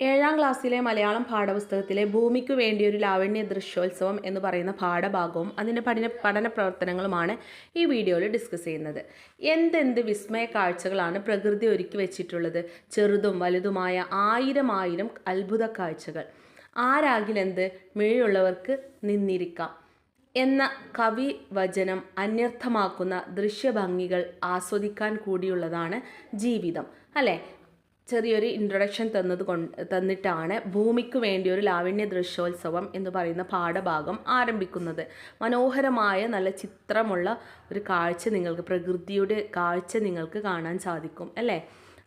ഏഴാം ക്ലാസ്സിലെ മലയാളം പാഠപുസ്തകത്തിലെ ഭൂമിക്കു വേണ്ടി ഒരു ലാവണ്യ ദൃശ്യോത്സവം എന്ന് പറയുന്ന പാഠഭാഗവും അതിന്റെ പഠന പഠന പ്രവർത്തനങ്ങളുമാണ് ഈ വീഡിയോയിൽ ഡിസ്കസ് ചെയ്യുന്നത്. എന്തെന്ത് വിസ്മയ കാഴ്ചകളാണ് പ്രകൃതി ഒരുക്കി വെച്ചിട്ടുള്ളത്? ചെറുതും വലുതുമായ ആയിരം ആയിരം അത്ഭുത കാഴ്ചകൾ. ആരാകിലെന്ത് മിഴിയുള്ളവർക്ക് നിന്നിരിക്കാം. എന്ന കവി വചനം അന്യർത്ഥമാക്കുന്ന ദൃശ്യഭംഗികൾ ആസ്വദിക്കാൻ കൂടിയുള്ളതാണ് ജീവിതം അല്ലേ? ചെറിയൊരു ഇൻട്രൊഡക്ഷൻ തന്നത് കൊണ്ട് തന്നിട്ടാണ് ഭൂമിക്ക് വേണ്ടി ഒരു ലാവണ്യ ദൃശ്യോത്സവം എന്ന് പറയുന്ന പാഠഭാഗം ആരംഭിക്കുന്നത്. മനോഹരമായ നല്ല ചിത്രമുള്ള ഒരു കാഴ്ച നിങ്ങൾക്ക് പ്രകൃതിയുടെ കാഴ്ച നിങ്ങൾക്ക് കാണാൻ സാധിക്കും അല്ലേ?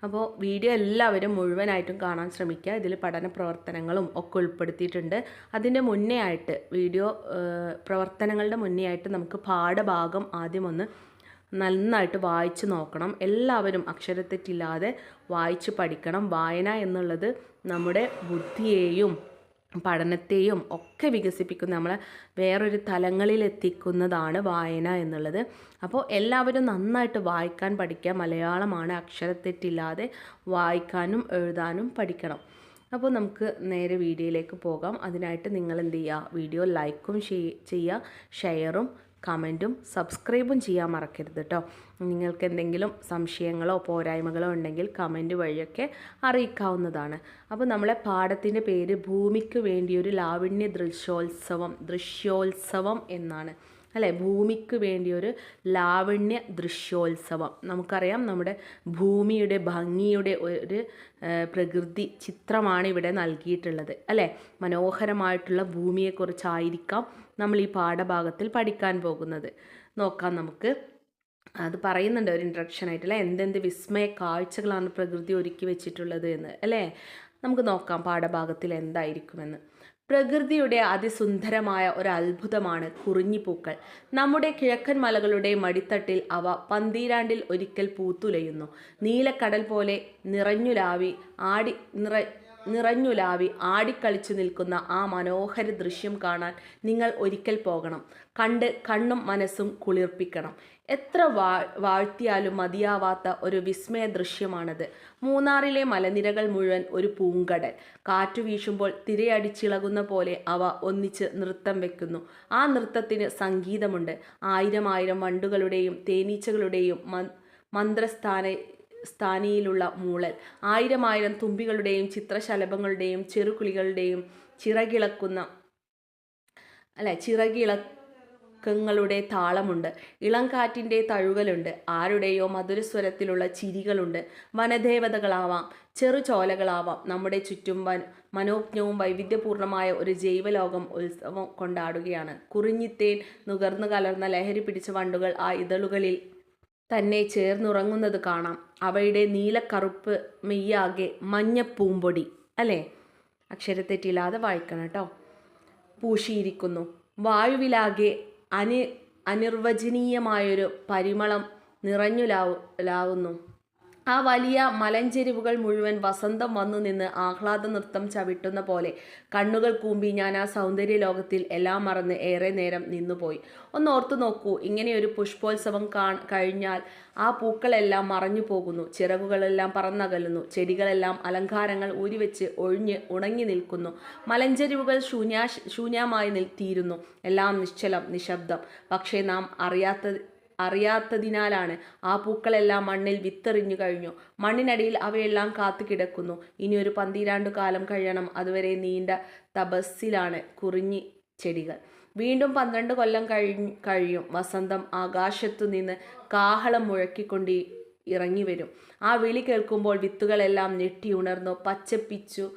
അപ്പോൾ വീഡിയോ എല്ലാവരും മുഴുവനായിട്ടും കാണാൻ ശ്രമിക്കുക. ഇതിൽ പഠന പ്രവർത്തനങ്ങളും ഒക്കെ ഉൾപ്പെടുത്തിയിട്ടുണ്ട്. അതിന്റെ മുന്നേ ആയിട്ട് വീഡിയോ പ്രവർത്തനങ്ങളുടെ മുന്നേ ആയിട്ട് നമുക്ക് പാഠഭാഗം ആദ്യം ഒന്ന് നന്നായിട്ട് വായിച്ച് നോക്കണം. എല്ലാവരും അക്ഷരത്തെറ്റില്ലാതെ വായിച്ച് പഠിക്കണം. വായന എന്നുള്ളത് നമ്മുടെ ബുദ്ധിയെയും പഠനത്തെയും ഒക്കെ വികസിപ്പിക്കുന്ന നമ്മളെ വേറൊരു തലങ്ങളിലെത്തിക്കുന്നതാണ് വായന എന്നുള്ളത്. അപ്പോൾ എല്ലാവരും നന്നായിട്ട് വായിക്കാൻ പഠിക്കുക. മലയാളമാണ് അക്ഷരത്തെറ്റില്ലാതെ വായിക്കാനും എഴുതാനും പഠിക്കണം. അപ്പോൾ നമുക്ക് നേരെ വീഡിയോയിലേക്ക് പോകാം. അതിനായിട്ട് നിങ്ങൾ എന്ത് ചെയ്യുക? വീഡിയോ ലൈക്കും ചെയ്യുക. ഷെയറും കമന്റും സബ്സ്ക്രൈബും ചെയ്യാൻ മറക്കരുത് കേട്ടോ നിങ്ങൾക്ക് എന്തെങ്കിലും സംശയങ്ങളോ പോരായ്മകളോ ഉണ്ടെങ്കിൽ കമന്റ് വഴിയൊക്കെ അറിയിക്കാവുന്നതാണ്. അപ്പോൾ നമ്മളെ പാഠത്തിന്റെ പേര് ഭൂമിക്ക് വേണ്ടിയൊരു ലാവണ്യ ദൃശ്യോത്സവം ദൃശ്യോത്സവം എന്നാണ്. അല്ലേ? ഭൂമിക്ക് വേണ്ടിയൊരു ലാവണ്യ ദൃശ്യോത്സവം. നമുക്കറിയാം നമ്മുടെ ഭൂമിയുടെ ഭംഗിയുടെ ഒരു പ്രകൃതി ചിത്രമാണ് ഇവിടെ നൽകിയിട്ടുള്ളത്. അല്ലേ? മനോഹരമായിട്ടുള്ള ഭൂമിയെക്കുറിച്ചായിരിക്കാം നമ്മൾ ഈ പാഠഭാഗത്തിൽ പഠിക്കാൻ പോകുന്നത്. നോക്കാം നമുക്ക്. അത് പറയുന്നുണ്ട് ഒരു ഇൻട്രഡക്ഷൻ ആയിട്ടുള്ള എന്തെന്ത് വിസ്മയ കാഴ്ചകളാണ് പ്രകൃതി ഒരുക്കി വെച്ചിട്ടുള്ളത് എന്ന് അല്ലേ? നമുക്ക് നോക്കാം പാഠഭാഗത്തിൽ എന്തായിരിക്കുമെന്ന്. പ്രകൃതിയുടെ അതിസുന്ദരമായ ഒരു അത്ഭുതമാണ് കുറിഞ്ഞിപ്പൂക്കൾ. നമ്മുടെ കിഴക്കൻ മലകളുടെ മടിത്തട്ടിൽ അവ പന്തീരാണ്ടിൽ ഒരിക്കൽ പൂത്തുലയുന്നു. നീലക്കടൽ പോലെ നിറഞ്ഞുലാവി ആടി നിറ നിറഞ്ഞുലാവി ആടിക്കളിച്ചു നിൽക്കുന്ന ആ മനോഹര ദൃശ്യം കാണാൻ നിങ്ങൾ ഒരിക്കൽ പോകണം. കണ്ട് കണ്ണും മനസ്സും കുളിർപ്പിക്കണം. എത്ര വാ വാഴ്ത്തിയാലും മതിയാവാത്ത ഒരു വിസ്മയ ദൃശ്യമാണത്. മൂന്നാറിലെ മലനിരകൾ മുഴുവൻ ഒരു പൂങ്കടൽ. കാറ്റു വീശുമ്പോൾ തിരയടിച്ചിളകുന്ന പോലെ അവ ഒന്നിച്ച് നൃത്തം വെക്കുന്നു. ആ നൃത്തത്തിന് സംഗീതമുണ്ട്. ആയിരം ആയിരം വണ്ടുകളുടെയും തേനീച്ചകളുടെയും മന്ത്രസ്ഥാന സ്ഥാനിയിലുള്ള മൂളൽ. ആയിരം ആയിരം തുമ്പികളുടെയും ചിത്രശലഭങ്ങളുടെയും ചെറുകുളികളുടെയും ചിറകിളക്കുന്ന അല്ലെ ചിറകിളക്കങ്ങളുടെ താളമുണ്ട്. ഇളംകാറ്റിന്റെ തഴുകലുണ്ട്. ആരുടെയോ മധുരസ്വരത്തിലുള്ള ചിരികളുണ്ട്. വനദേവതകളാവാം ചെറുചോലകളാവാം. നമ്മുടെ ചുറ്റും വൻ മനോജ്ഞവും വൈവിധ്യപൂർണമായ ഒരു ജൈവലോകം ഉത്സവം കൊണ്ടാടുകയാണ്. കുറിഞ്ഞിത്തേൻ നുകർന്നു കലർന്ന ലഹരി പിടിച്ച വണ്ടുകൾ ആ ഇതളുകളിൽ തന്നെ ചേർന്നുറങ്ങുന്നത് കാണാം. അവയുടെ നീലക്കറുപ്പ് മെയ്യാകെ മഞ്ഞപ്പൂമ്പൊടി അല്ലേ? അക്ഷരത്തെറ്റില്ലാതെ വായിക്കണം കേട്ടോ. പൂശിയിരിക്കുന്നു. വായുവിലാകെ അനി അനിർവചനീയമായൊരു പരിമളം നിറഞ്ഞു ലാവുന്നു. ആ വലിയ മലഞ്ചെരിവുകൾ മുഴുവൻ വസന്തം വന്നു നിന്ന് ആഹ്ലാദ നൃത്തം ചവിട്ടുന്ന പോലെ കണ്ണുകൾ കൂമ്പി ഞാൻ ആ സൗന്ദര്യ ലോകത്തിൽ എല്ലാം മറന്ന് ഏറെ നേരം നിന്നുപോയി. ഒന്ന് ഓർത്തു നോക്കൂ ഇങ്ങനെയൊരു പുഷ്പോത്സവം കാ കഴിഞ്ഞാൽ ആ പൂക്കളെല്ലാം മറഞ്ഞു പോകുന്നു. ചിറകുകളെല്ലാം പറന്നകലുന്നു. ചെടികളെല്ലാം അലങ്കാരങ്ങൾ ഊരിവെച്ച് ഒഴിഞ്ഞ് ഉണങ്ങി നിൽക്കുന്നു. മലഞ്ചെരിവുകൾ ശൂന്യാ ശൂന്യമായി തീരുന്നു. എല്ലാം നിശ്ചലം നിശബ്ദം. പക്ഷേ നാം അറിയാത്ത അറിയാത്തതിനാലാണ് ആ പൂക്കളെല്ലാം മണ്ണിൽ വിത്തെറിഞ്ഞു കഴിഞ്ഞു. മണ്ണിനടിയിൽ അവയെല്ലാം കാത്തു കിടക്കുന്നു. ഇനി ഒരു പന്തിരാണ്ടു കാലം കഴിയണം. അതുവരെ നീണ്ട തപസ്സിലാണ് കുറിഞ്ഞി ചെടികൾ. വീണ്ടും പന്ത്രണ്ട് കൊല്ലം കഴിഞ്ഞ് കഴിയും. വസന്തം ആകാശത്തു നിന്ന് കാഹളം മുഴക്കിക്കൊണ്ട് ഇറങ്ങി വരും. ആ വിളി കേൾക്കുമ്പോൾ വിത്തുകളെല്ലാം ഞെട്ടി ഉണർന്നു. പച്ചപ്പിച്ചു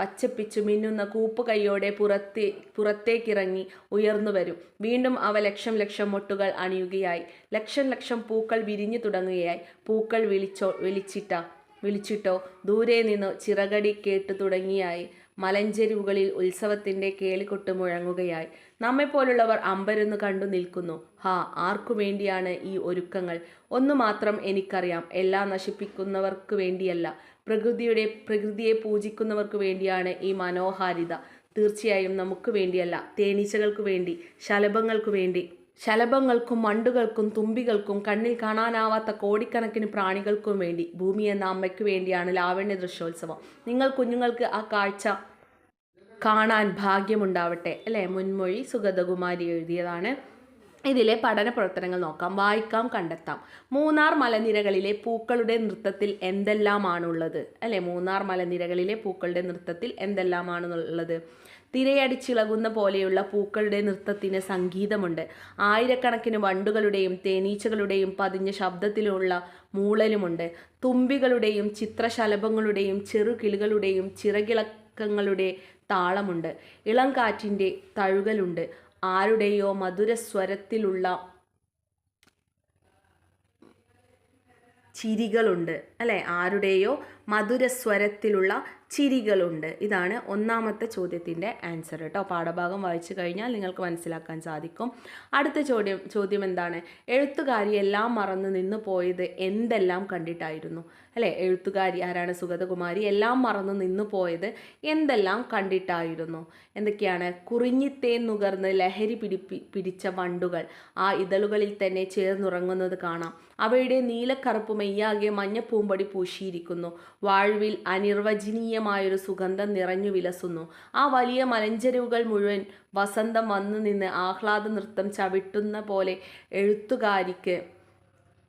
പച്ചപ്പിച്ചു മിന്നുന്ന കൂപ്പ് കൈയോടെ പുറത്തേ പുറത്തേക്കിറങ്ങി ഉയർന്നു വരും. വീണ്ടും അവ ലക്ഷം ലക്ഷം മൊട്ടുകൾ അണിയുകയായി. ലക്ഷം ലക്ഷം പൂക്കൾ വിരിഞ്ഞു തുടങ്ങുകയായി. പൂക്കൾ വിളിച്ചോ വിളിച്ചിട്ട വിളിച്ചിട്ടോ ദൂരെ നിന്ന് ചിറകടി കേട്ടു തുടങ്ങിയായി. മലഞ്ചെരിവുകളിൽ ഉത്സവത്തിന്റെ കേളികൊട്ട് മുഴങ്ങുകയായി. നമ്മെപ്പോലുള്ളവർ അമ്പരന്ന് കണ്ടു നിൽക്കുന്നു. ഹാ ആർക്കു വേണ്ടിയാണ് ഈ ഒരുക്കങ്ങൾ? ഒന്നു മാത്രം എനിക്കറിയാം. എല്ലാം നശിപ്പിക്കുന്നവർക്ക് വേണ്ടിയല്ല. പ്രകൃതിയുടെ പ്രകൃതിയെ പൂജിക്കുന്നവർക്ക് വേണ്ടിയാണ് ഈ മനോഹാരിത. തീർച്ചയായും നമുക്ക് വേണ്ടിയല്ല തേനീച്ചകൾക്ക് വേണ്ടി ശലഭങ്ങൾക്ക് വേണ്ടി. ശലഭങ്ങൾക്കും മണ്ടുകൾക്കും തുമ്പികൾക്കും കണ്ണിൽ കാണാനാവാത്ത കോടിക്കണക്കിന് പ്രാണികൾക്കും വേണ്ടി ഭൂമി എന്ന അമ്മയ്ക്ക് വേണ്ടിയാണ് ലാവണ്യ ദൃശ്യോത്സവം. നിങ്ങൾ കുഞ്ഞുങ്ങൾക്ക് ആ കാഴ്ച കാണാൻ ഭാഗ്യമുണ്ടാവട്ടെ അല്ലേ? മുൻമൊഴി സുഗതകുമാരി എഴുതിയതാണ്. ഇതിലെ പഠന പ്രവർത്തനങ്ങൾ നോക്കാം. വായിക്കാം കണ്ടെത്താം. മൂന്നാർ മലനിരകളിലെ പൂക്കളുടെ നൃത്തത്തിൽ എന്തെല്ലാമാണുള്ളത്? അല്ലെ? മൂന്നാർ മലനിരകളിലെ പൂക്കളുടെ നൃത്തത്തിൽ എന്തെല്ലാമാണുള്ളത്? തിരയടിച്ചിളകുന്ന പോലെയുള്ള പൂക്കളുടെ നൃത്തത്തിന് സംഗീതമുണ്ട്. ആയിരക്കണക്കിന് വണ്ടുകളുടെയും തേനീച്ചകളുടെയും പതിഞ്ഞ ശബ്ദത്തിലുള്ള മൂളലുമുണ്ട്. തുമ്പികളുടെയും ചിത്രശലഭങ്ങളുടെയും ചെറുകിളികളുടെയും ചിറകിളക്കങ്ങളുടെ താളമുണ്ട്. ഇളം കാറ്റിന്റെ തഴുകലുണ്ട്. ആരുടെയോ മധുരസ്വരത്തിലുള്ള ചിരികളുണ്ട് അല്ലേ? ആരുടെയോ മധുരസ്വരത്തിലുള്ള ചിരികളുണ്ട്. ഇതാണ് ഒന്നാമത്തെ ചോദ്യത്തിന്റെ ആൻസർ കേട്ടോ പാഠഭാഗം വായിച്ചു കഴിഞ്ഞാൽ നിങ്ങൾക്ക് മനസ്സിലാക്കാൻ സാധിക്കും. അടുത്ത ചോദ്യം ചോദ്യം എന്താണ്? എഴുത്തുകാരി എല്ലാം മറന്നു നിന്ന് പോയത് എന്തെല്ലാം കണ്ടിട്ടായിരുന്നു? അല്ലേ? എഴുത്തുകാരി ആരാണ്? സുഗതകുമാരി എല്ലാം മറന്നു നിന്ന് പോയത് എന്തെല്ലാം കണ്ടിട്ടായിരുന്നു? എന്തൊക്കെയാണ്? കുറിഞ്ഞിത്തേൻ നുകർന്ന് ലഹരി പിടിപ്പി പിടിച്ച വണ്ടുകൾ. ആ ഇതളുകളിൽ തന്നെ ചേർന്നുറങ്ങുന്നത് കാണാം. അവയുടെ നീലക്കറുപ്പ് മെയ്യാകെ മഞ്ഞപ്പൂമ്പടി പൂശിയിരിക്കുന്നു. വാഴ്വിൽ അനിർവചനീയമായൊരു സുഗന്ധം നിറഞ്ഞു വിലസുന്നു. ആ വലിയ മലഞ്ചെരുവുകൾ മുഴുവൻ വസന്തം വന്നു നിന്ന് ആഹ്ലാദ നൃത്തം ചവിട്ടുന്ന പോലെ എഴുത്തുകാരിക്ക്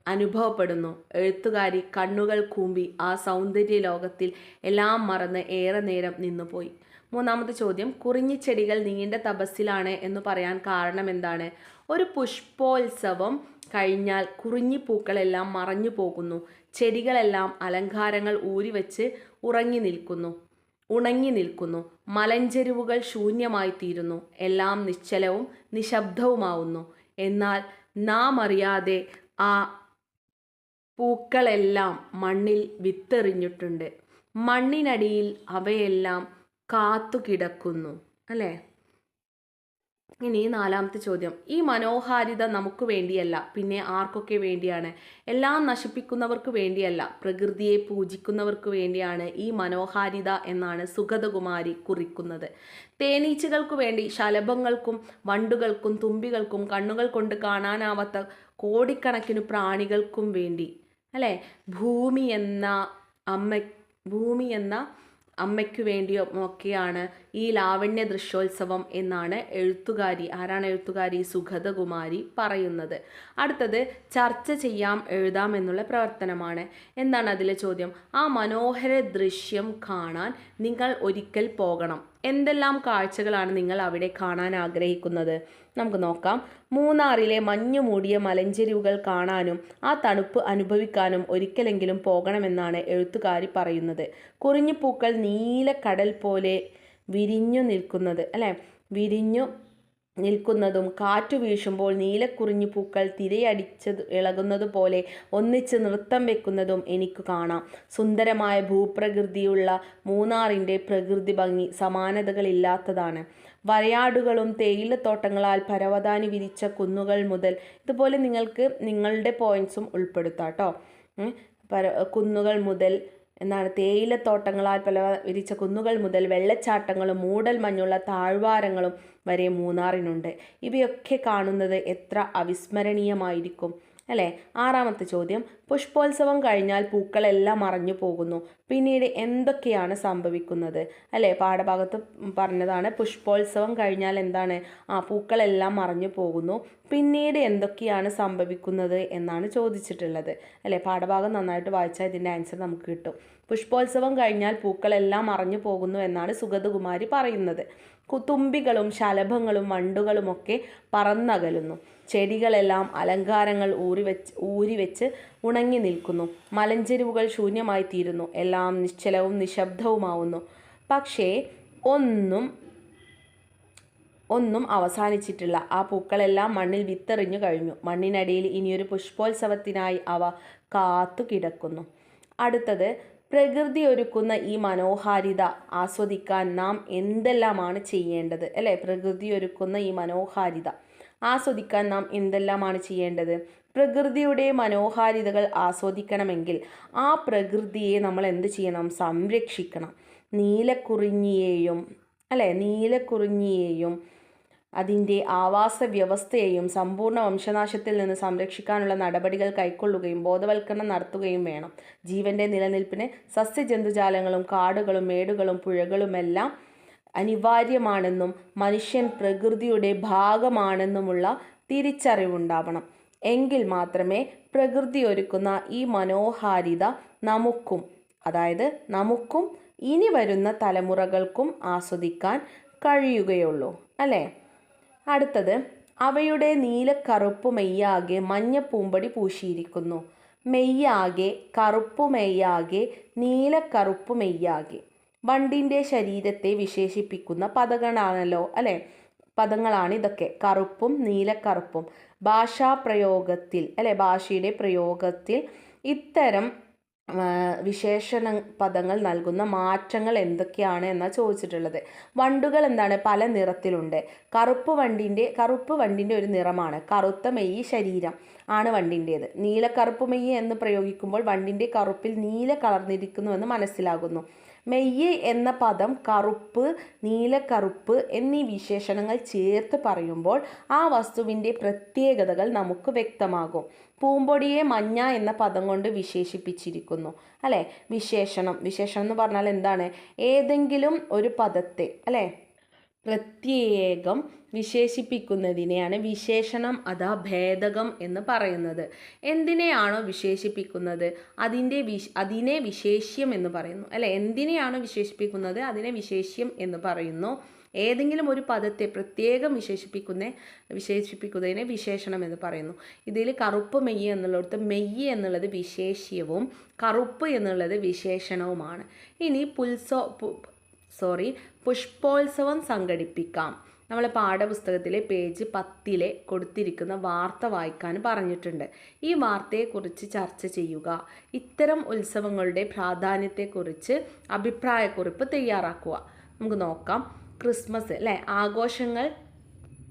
അനുഭവപ്പെടുന്നു. എഴുത്തുകാരി കണ്ണുകൾ കൂമ്പി ആ സൗന്ദര്യ ലോകത്തിൽ എല്ലാം മറന്ന് ഏറെ നേരം നിന്നുപോയി. മൂന്നാമത്തെ ചോദ്യം കുറിഞ്ഞിച്ചെടികൾ നീണ്ട തപസ്സിലാണ് എന്ന് പറയാൻ കാരണം എന്താണ് ഒരു പുഷ്പോത്സവം കഴിഞ്ഞാൽ കുറിഞ്ഞി പൂക്കളെല്ലാം മറഞ്ഞു പോകുന്നു. ചെടികളെല്ലാം അലങ്കാരങ്ങൾ ഊരിവെച്ച് ഉറങ്ങി നിൽക്കുന്നു. ഉണങ്ങി നിൽക്കുന്നു. മലഞ്ചെരുവുകൾ ശൂന്യമായി തീരുന്നു. എല്ലാം നിശ്ചലവും നിശബ്ദവുമാവുന്നു. എന്നാൽ നാം അറിയാതെ ആ പൂക്കളെല്ലാം മണ്ണിൽ വിത്തെറിഞ്ഞിട്ടുണ്ട്. മണ്ണിനടിയിൽ അവയെല്ലാം കാത്തുകിടക്കുന്നു. അല്ലേ? ഇനി നാലാമത്തെ ചോദ്യം. ഈ മനോഹാരിത നമുക്ക് വേണ്ടിയല്ല പിന്നെ ആർക്കൊക്കെ വേണ്ടിയാണ്? എല്ലാം നശിപ്പിക്കുന്നവർക്ക് വേണ്ടിയല്ല പ്രകൃതിയെ പൂജിക്കുന്നവർക്ക് വേണ്ടിയാണ് ഈ മനോഹാരിത എന്നാണ് സുഗതകുമാരി കുറിക്കുന്നത്. തേനീച്ചകൾക്ക് വേണ്ടി ശലഭങ്ങൾക്കും വണ്ടുകൾക്കും തുമ്പികൾക്കും കണ്ണുകൾ കൊണ്ട് കാണാനാവാത്ത കോടിക്കണക്കിന് പ്രാണികൾക്കും വേണ്ടി. അല്ലേ? ഭൂമി എന്ന അമ്മ ഭൂമി എന്ന അമ്മയ്ക്കു വേണ്ടിയോ ഒക്കെയാണ് ഈ ലാവണ്യ ദൃശ്യോത്സവം എന്നാണ് എഴുത്തുകാരി ആരാണ് എഴുത്തുകാരി? സുഗതകുമാരി പറയുന്നത്. അടുത്തത് ചർച്ച ചെയ്യാം എഴുതാം എന്നുള്ള പ്രവർത്തനമാണ്. എന്താണ് അതിലെ ചോദ്യം? ആ മനോഹര ദൃശ്യം കാണാൻ നിങ്ങൾ ഒരിക്കൽ പോകണം. എന്തെല്ലാം കാഴ്ചകളാണ് നിങ്ങൾ അവിടെ കാണാൻ ആഗ്രഹിക്കുന്നത്? നമുക്ക് നോക്കാം. മൂന്നാറിലെ മഞ്ഞു മൂടിയ മലഞ്ചെരിവുകൾ കാണാനും ആ തണുപ്പ് അനുഭവിക്കാനും ഒരിക്കലെങ്കിലും പോകണമെന്നാണ് എഴുത്തുകാരി പറയുന്നത്. കുറിഞ്ഞു പൂക്കൾ നീല കടൽ പോലെ വിരിഞ്ഞു നിൽക്കുന്നത് അല്ലേ? വിരിഞ്ഞു നിൽക്കുന്നതും കാറ്റു വീശുമ്പോൾ നീലക്കുറിഞ്ഞു പൂക്കൾ തിരയടിച്ചത് ഇളകുന്നത് പോലെ ഒന്നിച്ച് നൃത്തം വെക്കുന്നതും എനിക്ക് കാണാം. സുന്ദരമായ ഭൂപ്രകൃതിയുള്ള മൂന്നാറിന്റെ പ്രകൃതി ഭംഗി സമാനതകളില്ലാത്തതാണ്. വരയാടുകളും തേയിലത്തോട്ടങ്ങളാൽ പരവതാനി വിരിച്ച കുന്നുകൾ മുതൽ ഇതുപോലെ നിങ്ങൾക്ക് നിങ്ങളുടെ പോയിൻസും ഉൾപ്പെടുത്താം കേട്ടോ പര കുന്നുകൾ മുതൽ എന്നാണ് തേയിലത്തോട്ടങ്ങളാൽ പല വിരിച്ച കുന്നുകൾ മുതൽ വെള്ളച്ചാട്ടങ്ങളും മൂടൽ മഞ്ഞുള്ള താഴ്വാരങ്ങളും വരെ മൂന്നാറിനുണ്ട്. ഇവയൊക്കെ കാണുന്നത് എത്ര അവിസ്മരണീയമായിരിക്കും അല്ലേ? ആറാമത്തെ ചോദ്യം. പുഷ്പോത്സവം കഴിഞ്ഞാൽ പൂക്കളെല്ലാം മറഞ്ഞു പോകുന്നു. പിന്നീട് എന്തൊക്കെയാണ് സംഭവിക്കുന്നത് അല്ലേ? പാഠഭാഗത്ത് പറഞ്ഞതാണ് പുഷ്പോത്സവം കഴിഞ്ഞാൽ എന്താണ്? ആ പൂക്കളെല്ലാം മറഞ്ഞു പോകുന്നു. പിന്നീട് എന്തൊക്കെയാണ് സംഭവിക്കുന്നത് എന്നാണ് ചോദിച്ചിട്ടുള്ളത് അല്ലേ? പാഠഭാഗം നന്നായിട്ട് വായിച്ചാൽ ഇതിന്റെ ആൻസർ നമുക്ക് കിട്ടും. പുഷ്പോത്സവം കഴിഞ്ഞാൽ പൂക്കളെല്ലാം മറഞ്ഞു പോകുന്നു എന്നാണ് സുഗതകുമാരി പറയുന്നത്. തുമ്പികളും ശലഭങ്ങളും വണ്ടുകളുമൊക്കെ പറന്നകലുന്നു. ചെടികളെല്ലാം അലങ്കാരങ്ങൾ ഊറിവെച്ച് ഊരിവെച്ച് ഉണങ്ങി നിൽക്കുന്നു. മലഞ്ചെരുവുകൾ ശൂന്യമായി തീരുന്നു. എല്ലാം നിശ്ചലവും നിശബ്ദവുമാവുന്നു. പക്ഷേ ഒന്നും ഒന്നും അവസാനിച്ചിട്ടില്ല. ആ പൂക്കളെല്ലാം മണ്ണിൽ വിത്തെറിഞ്ഞു കഴിഞ്ഞു. മണ്ണിനടിയിൽ ഇനിയൊരു പുഷ്പോത്സവത്തിനായി അവ കാത്തു കിടക്കുന്നു അടുത്തത് പ്രകൃതി ഒരുക്കുന്ന ഈ മനോഹാരിത ആസ്വദിക്കാൻ നാം എന്തെല്ലാമാണ് ചെയ്യേണ്ടത്? അല്ലേ? പ്രകൃതി ഒരുക്കുന്ന ഈ മനോഹാരിത ആസ്വദിക്കാൻ നാം എന്തെല്ലാമാണ് ചെയ്യേണ്ടത്? പ്രകൃതിയുടെ മനോഹാരിതകൾ ആസ്വദിക്കണമെങ്കിൽ ആ പ്രകൃതിയെ നമ്മൾ എന്ത് ചെയ്യണം? സംരക്ഷിക്കണം. നീലക്കുറിഞ്ഞിയെയും അല്ലേ? നീലക്കുറിഞ്ഞിയെയും അതിന്റെ ആവാസ വ്യവസ്ഥയെയും സമ്പൂർണ വംശനാശത്തിൽ നിന്ന് സംരക്ഷിക്കാനുള്ള നടപടികൾ കൈക്കൊള്ളുകയും ബോധവൽക്കരണം നടത്തുകയും വേണം. ജീവന്റെ നിലനിൽപ്പിന് സസ്യജന്തുജാലങ്ങളും കാടുകളും മേടുകളും പുഴകളുമെല്ലാം അനിവാര്യമാണെന്നും മനുഷ്യൻ പ്രകൃതിയുടെ ഭാഗമാണെന്നുമുള്ള തിരിച്ചറിവുണ്ടാവണം. എങ്കിൽ മാത്രമേ പ്രകൃതി ഒരുക്കുന്ന ഈ മനോഹാരിത നമുക്കും അതായത് നമുക്കും ഇനി വരുന്ന തലമുറകൾക്കും ആസ്വദിക്കാൻ കഴിയുകയുള്ളൂ അല്ലേ? അടുത്തത് അവയുടെ നീലക്കറുപ്പ് മെയ്യാകെ മഞ്ഞ പൂമ്പടി പൂശിയിരിക്കുന്നു. മെയ്യാകെ കറുപ്പ് മെയ്യാകെ നീലക്കറുപ്പ് മെയ്യാകെ. വണ്ടിന്റെ ശരീരത്തെ വിശേഷിപ്പിക്കുന്ന പദങ്ങളാണല്ലോ അല്ലേ? പദങ്ങളാണ് ഇതൊക്കെ. കറുപ്പും നീലക്കറുപ്പും. ഭാഷാപ്രയോഗത്തിൽ അല്ലെ? ഭാഷയുടെ പ്രയോഗത്തിൽ ഇത്തരം വിശേഷണ പദങ്ങൾ നൽകുന്ന മാറ്റങ്ങൾ എന്തൊക്കെയാണ് എന്നാണ് ചോദിച്ചിട്ടുള്ളത്. വണ്ടുകൾ എന്താണ്? പല നിറത്തിലുണ്ട്. കറുപ്പ് വണ്ടിന്റെ കറുപ്പ് വണ്ടിന്റെ ഒരു നിറമാണ്. കറുത്ത മെയ്യ് ശരീരം ആണ് വണ്ടിന്റേത്. നീലക്കറുപ്പ് മെയ്യ് എന്ന് പ്രയോഗിക്കുമ്പോൾ വണ്ടിന്റെ കറുപ്പിൽ നീല കലർന്നിരിക്കുന്നുവെന്ന് മനസ്സിലാകുന്നു. മെയ്യ് എന്ന പദം കറുപ്പ് നീലക്കറുപ്പ് എന്നീ വിശേഷണങ്ങൾ ചേർത്ത് പറയുമ്പോൾ ആ വസ്തുവിന്റെ പ്രത്യേകതകൾ നമുക്ക് വ്യക്തമാകും. പൂമ്പൊടിയെ മഞ്ഞ എന്ന പദം കൊണ്ട് വിശേഷിപ്പിച്ചിരിക്കുന്നു. അല്ലേ? വിശേഷണം. വിശേഷണം എന്ന് പറഞ്ഞാൽ എന്താണ്? ഏതെങ്കിലും ഒരു പദത്തെ അല്ലേ? പ്രത്യേകം വിശേഷിപ്പിക്കുന്നതിനെയാണ് വിശേഷണം അഥവാ ഭേദകം എന്ന് പറയുന്നത്. എന്തിനെയാണോ വിശേഷിപ്പിക്കുന്നത്? അതിന്റെ വിശ് അതിനെ വിശേഷ്യം എന്ന് പറയുന്നു. അല്ലെ? എന്തിനെയാണോ വിശേഷിപ്പിക്കുന്നത്? അതിനെ വിശേഷ്യം എന്ന് പറയുന്നു. ഏതെങ്കിലും ഒരു പദത്തെ പ്രത്യേകം വിശേഷിപ്പിക്കുന്ന വിശേഷിപ്പിക്കുന്നതിനെ വിശേഷണം എന്ന് പറയുന്നു. ഇതിൽ കറുപ്പ് മെയ്യ് എന്നുള്ളിടത്ത് മെയ്യ് എന്നുള്ളത് വിശേഷ്യവും കറുപ്പ് എന്നുള്ളത് വിശേഷണവുമാണ്. ഇനി പുൽസോ സോറി പുഷ്പോത്സവം സംഘടിപ്പിക്കാം. നമ്മളെ പാഠപുസ്തകത്തിലെ പേജ് പത്തിലെ കൊടുത്തിരിക്കുന്ന വാർത്ത വായിക്കാൻ പറഞ്ഞിട്ടുണ്ട്. ഈ വാർത്തയെക്കുറിച്ച് ചർച്ച ചെയ്യുക. ഇത്തരം ഉത്സവങ്ങളുടെ പ്രാധാന്യത്തെക്കുറിച്ച് അഭിപ്രായക്കുറിപ്പ് തയ്യാറാക്കുക. നമുക്ക് നോക്കാം. ക്രിസ്മസ് അല്ലേ? ആഘോഷങ്ങൾ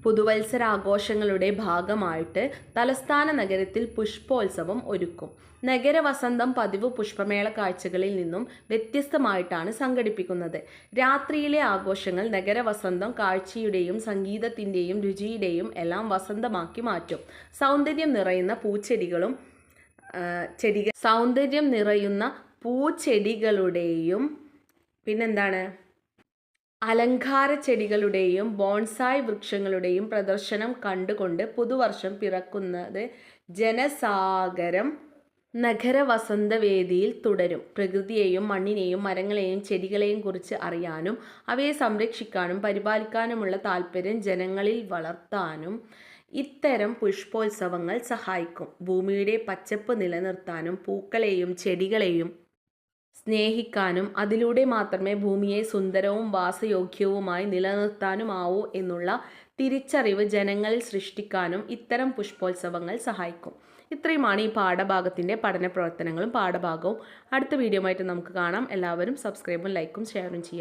പുതുവത്സരാഘോഷങ്ങളുടെ ഭാഗമായിട്ട് തലസ്ഥാന നഗരത്തിൽ പുഷ്പോത്സവം ഒരുക്കും. നഗരവസന്തം പതിവ് പുഷ്പമേള കാഴ്ചകളിൽ നിന്നും വ്യത്യസ്തമായിട്ടാണ് സംഘടിപ്പിക്കുന്നത്. രാത്രിയിലെ ആഘോഷങ്ങൾ നഗരവസന്തം കാഴ്ചയുടെയും സംഗീതത്തിന്റെയും രുചിയുടെയും എല്ലാം വസന്തമാക്കി മാറ്റും. സൗന്ദര്യം നിറയുന്ന പൂച്ചെടികളും ചെടികൾ സൗന്ദര്യം നിറയുന്ന പൂച്ചെടികളുടെയും പിന്നെന്താണ്? അലങ്കാര ചെടികളുടെയും ബോൺസായ് വൃക്ഷങ്ങളുടെയും പ്രദർശനം കണ്ടുകൊണ്ട് പുതുവർഷം പിറക്കുന്നത് ജനസാഗരം നഗരവസന്തവേദിയിൽ തുടരും. പ്രകൃതിയെയും മണ്ണിനെയും മരങ്ങളെയും ചെടികളെയും കുറിച്ച് അറിയാനും അവയെ സംരക്ഷിക്കാനും പരിപാലിക്കാനുമുള്ള താല്പര്യം ജനങ്ങളിൽ വളർത്താനും ഇത്തരം പുഷ്പോത്സവങ്ങൾ സഹായിക്കും. ഭൂമിയുടെ പച്ചപ്പ് നിലനിർത്താനും പൂക്കളെയും ചെടികളെയും സ്നേഹിക്കാനും അതിലൂടെ മാത്രമേ ഭൂമിയെ സുന്ദരവും വാസയോഗ്യവുമായി നിലനിർത്താനുമാവൂ എന്നുള്ള തിരിച്ചറിവ് ജനങ്ങളിൽ സൃഷ്ടിക്കാനും ഇത്തരം പുഷ്പോത്സവങ്ങൾ സഹായിക്കും. ഇത്രയുമാണ് ഈ പാഠഭാഗത്തിന്റെ പഠന പ്രവർത്തനങ്ങളും പാഠഭാഗവും. അടുത്ത വീഡിയോ ആയിട്ട് നമുക്ക് കാണാം. എല്ലാവരും സബ്സ്ക്രൈബും ലൈക്കും ഷെയറും ചെയ്യാം.